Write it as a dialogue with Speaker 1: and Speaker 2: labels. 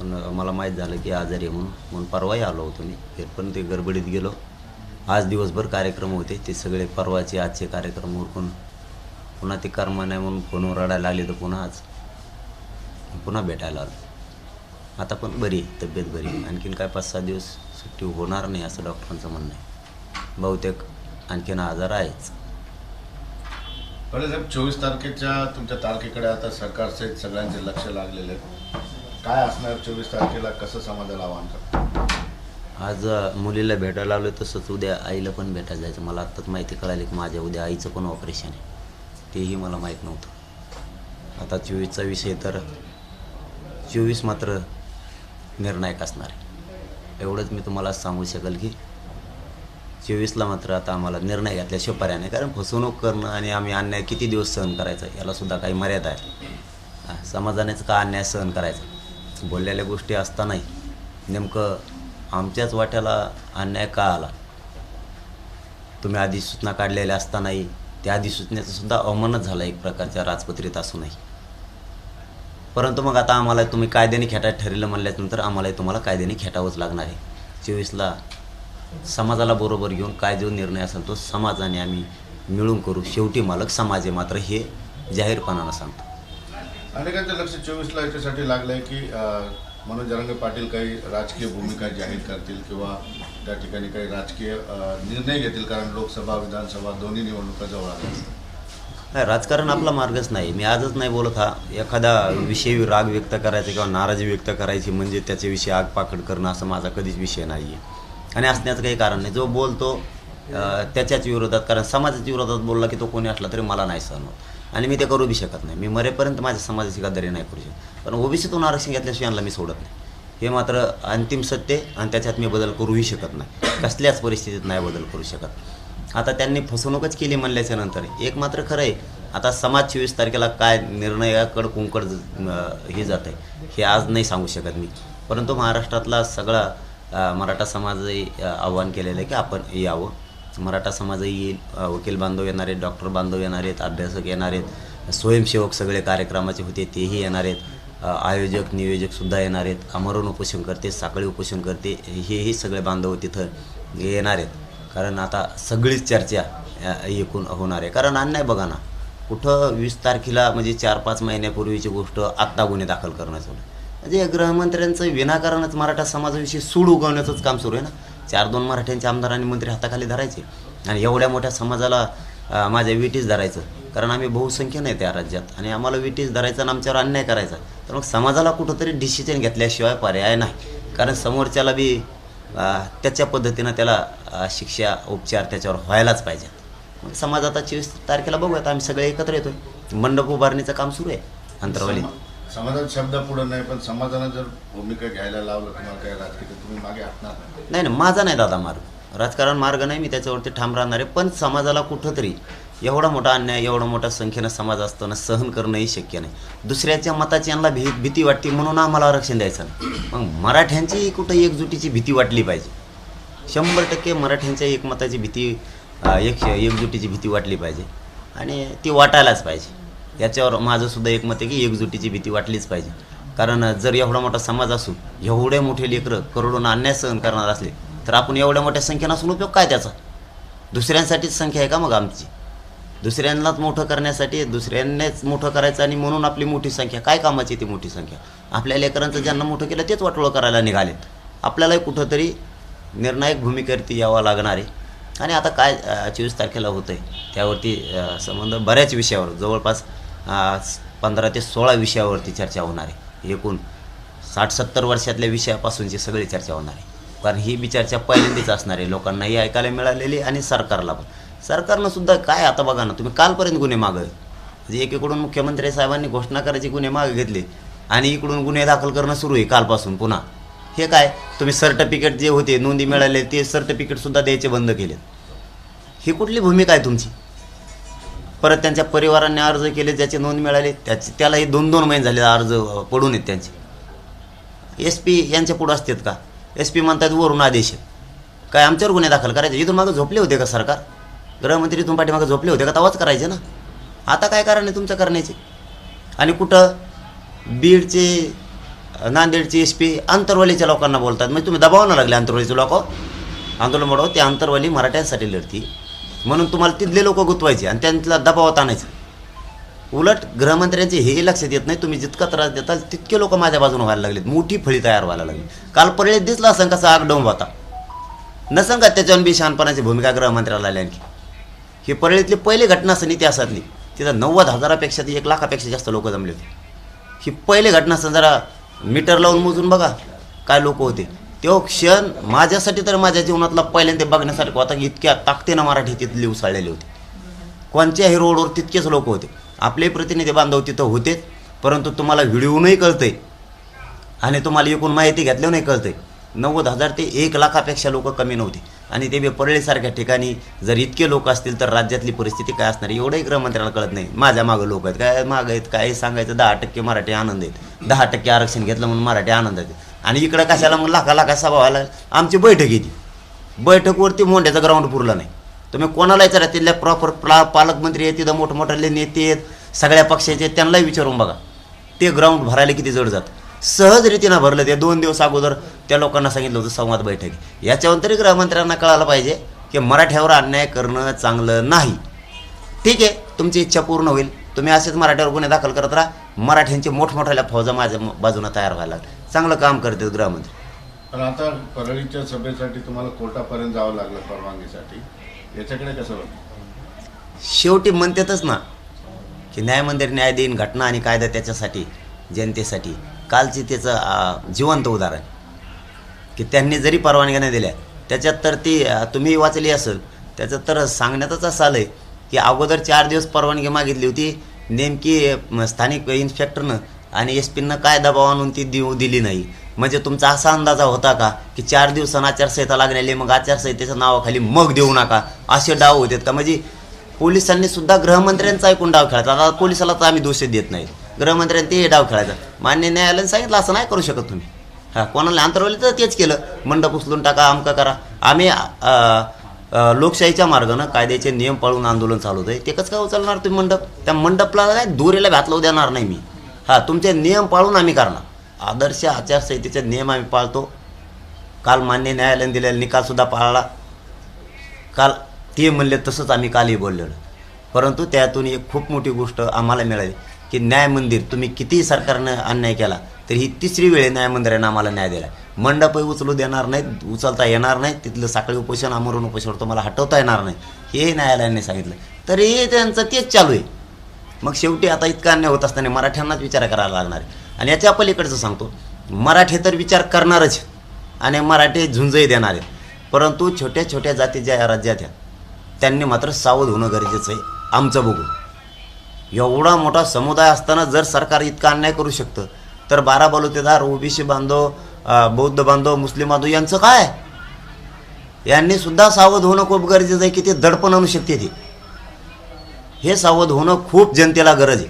Speaker 1: पण मला माहीत झालं की आजारी आहे म्हणून. म्हणून परवाही आलो होतो मी. फिर पण ते गडबडीत गेलो. आज दिवसभर कार्यक्रम होते. ते सगळे परवाचे आजचे कार्यक्रम उरकून पुन्हा ते कर्म नाही म्हणून फोनवर रडायला लागले तर पुन्हा आज पुन्हा भेटायला आलो. आता पण बरी आहे. तब्येत बरी आणखीन काय पाच सहा दिवस सुट्टी होणार नाही असं डॉक्टरांचं म्हणणं आहे. बहुतेक आणखीन आजार आहेच.
Speaker 2: बरं साहेब चोवीस तारखेच्या तुमच्या तारखेकडे आता सरकारचे सगळ्यांचे लक्ष लागलेले आहे काय असणार चोवीस तारखेला? कसं समाजाला आवाहन करतो?
Speaker 1: आज मुलीला भेटायला आलो तसंच उद्या आईला पण भेटायला जायचं. मला आत्ताच माहिती कळाली की माझ्या उद्या आईचं पण ऑपरेशन आहे. तेही मला माहीत नव्हतं. आता चोवीसचा विषय तर चोवीस मात्र निर्णायक असणार आहे. एवढंच मी तुम्हाला सांगू शकेल की चोवीसला मात्र आता आम्हाला निर्णय घेतल्याशिवाय पर्याय नाही कारण फसवणूक करणं आणि आम्ही अन्याय किती दिवस सहन करायचा यालासुद्धा काही मर्यादा आहे. समाजानेच का अन्याय सहन करायचा? बोललेल्या गोष्टी असतानाही नेमकं आमच्याच वाट्याला अन्याय का आला? तुम्ही अधिसूचना काढलेल्या असतानाही त्या अधिसूचनेचं सुद्धा अवमानच झाला एक प्रकारच्या राजपत्रित असूनही. परंतु मग आता आम्हाला तुम्ही कायद्याने खेटा ठरलं म्हणल्यानंतर आम्हाला तुम्हाला कायद्याने खेटावंच लागणार आहे. चोवीसला समाजाला बरोबर घेऊन काय जो निर्णय असेल तो समाजाने आम्ही मिळून करू. शेवटी मालक समाज आहे मात्र हे जाहीरपणानं सांगतो.
Speaker 2: अनेकांचं लक्ष चोवीसला याच्यासाठी लागलंय की मनोज जरांगे पाटील काही राजकीय भूमिका जाहीर करतील किंवा त्या ठिकाणी काही राजकीय निर्णय घेतील कारण लोकसभा विधानसभा दोन्ही निवडणुका जवळ आल्या.
Speaker 1: नाही राजकारण आपला मार्गच नाही. मी आजच नाही बोलत हा. एखादा विषयी राग व्यक्त करायचा किंवा नाराजी व्यक्त करायची म्हणजे त्याच्याविषयी आग पाकड करणं असं माझा कधीच विषय नाही आहे आणि असण्याचं काही कारण नाही. जो बोलतो त्याच्याच विरोधात कारण समाजाच्या विरोधात बोलला की तो कोणी असला तरी मला नाही सहन होत. आणि मी ते करू बी शकत नाही. मी मरेपर्यंत माझ्या समाजाची गद्दारी नाही करू शकत. पण ओबीसीतून आरक्षण घेतल्याशिवाय यांना मी सोडत नाही. हे मात्र अंतिम सत्य आहे आणि त्याच्यात मी बदल करूही शकत नाही. कसल्याच परिस्थितीत नाही बदल करू शकत. आता त्यांनी फसवणूकच केली म्हणल्याच्या नंतर. एक मात्र खरं आहे आता समाज चोवीस तारखेला काय निर्णयाकडं कुंकड हे जात आहे हे आज नाही सांगू शकत मी. परंतु महाराष्ट्रातला सगळा मराठा समाजही आव्हान केलेलं आहे की आपण यावं. मराठा समाजही येईल वकील बांधव येणार आहेत डॉक्टर बांधव येणार आहेत अभ्यासक येणार आहेत स्वयंसेवक सगळे कार्यक्रमाचे होते तेही येणार आहेत. आयोजक नियोजकसुद्धा येणार आहेत. अमरण उपोषण करते साखळी उपोषण करते हेही सगळे बांधव तिथं येणार आहेत. कारण आता सगळीच चर्चा एकूण होणार आहे. कारण अन्याय बघा ना कुठं वीस तारखेला म्हणजे चार पाच महिन्यापूर्वीची गोष्ट आत्ता गुन्हे दाखल करण्याचं. म्हणजे गृहमंत्र्यांचं विनाकारणच मराठा समाजाविषयी सूड उगवण्याचंच काम सुरू आहे ना. चार दोन मराठ्यांचे आमदार आणि मंत्री हाताखाली धरायचे आणि एवढ्या मोठ्या समाजाला माझ्या विटीस धरायचं. कारण आम्ही बहुसंख्य नाही त्या राज्यात आणि आम्हाला विटीस धरायचं आणि आमच्यावर अन्याय करायचा. तर मग समाजाला कुठंतरी डिसिजन घेतल्याशिवाय पर्याय नाही. कारण समोरच्याला बी त्याच्या पद्धतीनं त्याला शिक्षा उपचार त्याच्यावर व्हायलाच पाहिजे. मग समाज आता चोवीस तारखेला बघूयात. आम्ही सगळे एकत्र येतोय. मंडप उभारणीचं काम सुरू आहे. अंतरवालीत.
Speaker 2: समाजात शब्द पुढे नाही पण समाजानं जर भूमिका घ्यायला लावलं तुम्हाला काय राजकीय तर तुम्ही मागे हटणार नाही.
Speaker 1: नाही माझा नाही दादा मार्ग. राजकारण मार्ग नाही मी त्याच्यावरती ठाम राहणार आहे. पण समाजाला कुठंतरी एवढा मोठा अन्याय एवढा मोठा संख्येनं समाज असताना सहन करणंही शक्य नाही. दुसऱ्याच्या मताची यांना भी भीती वाटते म्हणून आम्हाला आरक्षण द्यायचं नाही. मग मराठ्यांची कुठं एकजुटीची भीती वाटली पाहिजे? शंभर टक्के मराठ्यांच्या एकमताची भीती अं, एक एकजुटीची भीती वाटली पाहिजे. आणि ती वाटायलाच पाहिजे. याच्यावर माझं सुद्धा एकमत आहे की एकजुटीची भीती वाटलीच पाहिजे. कारण जर एवढा मोठा समाज असून एवढे मोठे लेकरं करोडोना अन्याय सहन करणार असले तर आपण एवढ्या मोठ्या संख्येनं असून उपयोग काय त्याचा? दुसऱ्यांसाठीच संख्या आहे का मग आमची? दुसऱ्यांनाच मोठं करण्यासाठी दुसऱ्यांनाच मोठं करायचं आणि म्हणून आपली मोठी संख्या काय कामाची ती मोठी संख्या? आपल्या लेकरांचं ज्यांना मोठं केलं तेच वाटोळं करायला निघालेत. आपल्यालाही कुठंतरी निर्णायक भूमिकेवरती यावं लागणार आहे. आणि आता काय चोवीस तारखेला होतं आहे त्यावरती संबंध बऱ्याच विषयावर जवळपास पंधरा ते सोळा विषयावरती चर्चा होणार आहे. एकूण साठ सत्तर वर्षातल्या विषयापासूनची सगळी चर्चा होणार आहे. कारण ही बी चर्चा पहिल्यांदीच असणार आहे. लोकांनाही ऐकायला मिळालेली आणि सरकारला पण. सरकारनं सुद्धा काय आता बघा ना तुम्ही कालपर्यंत गुन्हे मागं म्हणजे एकीकडून मुख्यमंत्री साहेबांनी घोषणा करायची गुन्हे मागे घेतले आणि इकडून गुन्हे दाखल करणं सुरू आहे कालपासून पुन्हा. हे काय? तुम्ही सर्टिफिकेट जे होते नोंदी मिळाले ते सर्टिफिकेटसुद्धा द्यायचे बंद केलेत. ही कुठली भूमिका आहे तुमची? परत त्यांच्या परिवारांनी अर्ज केले ज्याची नोंद मिळाली त्याची त्यालाही दोन दोन महिने झाले अर्ज पडून आहेत त्यांचे. एस पी यांच्या पुढं असतात का? एस पी म्हणतात वरून आदेश काय आमच्यावर गुन्हे दाखल करायचे? इथून मागं झोपले होते का सरकार? गृहमंत्री इथून पाठीमागं झोपले होते का? तवाच करायचे ना. आता काय कारण आहे तुमचं करण्याचे? आणि कुठं बीडचे नांदेडचे एस पी आंतरवालीच्या लोकांना बोलतात. म्हणजे तुम्ही दबाव लागले आंतरवालीचे लोक. आंदोलन म्हणून ते आंतरवाली मराठ्यांसाठी लढती म्हणून तुम्हाला तिथले लोक गुंतवायचे आणि त्यांना दबावात आणायचं. उलट गृहमंत्र्यांचे हे लक्षात येत नाही तुम्ही जितका त्रास देताल तितके लोक माझ्या बाजूने व्हायला लागलेत. मोठी फळी तयार व्हायला लागली. काल परळीत दिसला असं कसा आग डोंब होता. नसं का त्याच्यावर बी शहाणपणाची भूमिका गृहमंत्र्याला आली आणखी. ही परळीतली पहिली घटना असेल इतिहासातली तिथं नव्वद हजारापेक्षा ती एक लाखापेक्षा जास्त लोक जमले होते. ही पहिली घटना असं जरा मीटर लावून मोजून बघा काय लोक होते. तो क्षण माझ्यासाठी तर माझ्या जीवनातला पहिल्यांदा बघण्यासारखं होता की इतक्या ताकदीनं मराठी तिथली उसाळलेली होती. कोणत्याही रोडवर तितकेच लोक होते. आपले प्रतिनिधी बांधव तिथं होते परंतु तुम्हाला व्हिडिओनही कळतंय. आणि तुम्हाला एकूण माहिती घेतल्यानंही कळतंय. नव्वद हजार ते एक लाखापेक्षा लोक कमी नव्हते. आणि ते बी परळीसारख्या ठिकाणी जर इतके लोक असतील तर राज्यातली परिस्थिती काय असणार एवढंही गृहमंत्र्याला कळत नाही. माझ्या मागं लोक आहेत. काय मागं आहेत? काय सांगायचं? दहा टक्के मराठी आनंद आहेत. दहा टक्के आरक्षण घेतलं म्हणून मराठी आनंद आहेत. आणि इकडं कशाला मग लाखा लाखा सभा व्हायला आमची बैठक येते बैठकवरती मोंड्याचं ग्राउंड पुरलं नाही. तुम्ही कोणाला विचारा तिथल्या प्रॉपर प्ला पालकमंत्री आहेत तिथं मोठमोठाले नेते आहेत सगळ्या पक्षाचे आहेत त्यांनाही विचारून बघा. ते ग्राउंड भरायला किती जड जात. सहज रीतीनं भरलं ते. दोन दिवस अगोदर त्या लोकांना सांगितलं होतं संवाद बैठक याच्यावर तरी गृहमंत्र्यांना कळायला पाहिजे की मराठ्यावर अन्याय करणं चांगलं नाही. ठीक आहे तुमची इच्छा पूर्ण होईल. तुम्ही असेच मराठ्यावर गुन्हे दाखल करत राहा. मराठ्यांची मोठमोठ्या फौजा माझ्या बाजूनं तयार व्हायला लागल्या. चांगलं काम करतात
Speaker 2: पण आता परळीच्या सभेसाठी तुम्हाला कोर्टापर्यंत जावं लागलं परवानगीसाठी. याच्याकडे कसं बघ?
Speaker 1: शेवटी म्हणतातच ना की न्यायमंदिर न्याय देईन घटना आणि कायदा त्याच्यासाठी जनतेसाठी. कालची त्याचं आ, जिवंत उदाहरण. की त्यांनी जरी परवानग्या नाही दिल्या त्याच्यात तर ती आ, तुम्ही वाचली असेल. त्याचं तर सांगण्यातच असं आलं आहे की अगोदर चार दिवस परवानगी मागितली होती. नेमकी स्थानिक इन्स्पेक्टरनं आणि एस पीनं काय दबाव आणून ती देऊ दिली नाही? म्हणजे तुमचा असा अंदाजा होता का की चार दिवसांना आचारसंहिता लागलेली मग आचारसंहितेच्या नावाखाली मग देऊ नका? असे डाव होते का? म्हणजे पोलिसांनी सुद्धा गृहमंत्र्यांचा ऐकून डाव खेळायचा. आता पोलिसाला तर आम्ही दोष देत नाही. गृहमंत्र्यांनी ते डाव खेळायचा. मान्य न्यायालयाने सांगितलं असं नाही करू शकत तुम्ही. हा कोणाला अंतरवली तर तेच केलं. मंडप उचलून टाका आमका करा. आम्ही लोकशाहीच्या मार्गानं कायद्याचे नियम पाळून आंदोलन चालू आहे ते कसं काय उचलणार तुम्ही मंडप? त्या मंडपला काय दोरीला घातलं देणार नाही मी. हा तुमचे नियम पाळून आम्ही करणार. आदर्श आचारसंहितेचे नियम आम्ही पाळतो. काल मान्य न्यायालयाने दिलेला निकालसुद्धा पाळला. काल ते म्हणले तसंच आम्ही कालही बोललेलो. परंतु त्यातून एक खूप मोठी गोष्ट आम्हाला मिळाली की न्याय मंदिर तुम्ही कितीही सरकारनं अन्याय केला तरी ही तिसरी वेळ न्याय मंदिरानं आम्हाला न्याय दिला मंडपही उचलू देणार नाहीत उचलता येणार नाही तिथलं साखळी उपोषण आमरण उपोषण तुम्हाला हटवता येणार नाही हे न्यायालयाने सांगितलं. तरी त्यांचं तेच चालू आहे. मग शेवटी आता इतका अन्याय होत असताना मराठ्यांनाच विचार करायला लागणार आहे. आणि याच्या पलीकडचं सांगतो. मराठी तर विचार करणारच आणि मराठी झुंजही देणार आहेत. परंतु छोट्या छोट्या जाती ज्या या राज्यात आहेत त्यांनी मात्र सावध होणं गरजेचं आहे आमचं बघून. एवढा मोठा समुदाय असताना जर सरकार इतका अन्याय करू शकतं तर बारा बलुतेदार ओबीसी बांधव बौद्ध बांधव मुस्लिम बांधव यांचं काय? यांनी सुद्धा सावध होणं खूप गरजेचं आहे की ते दडपण आणू शकते ते. हे सावध होणं खूप जनतेला गरज आहे.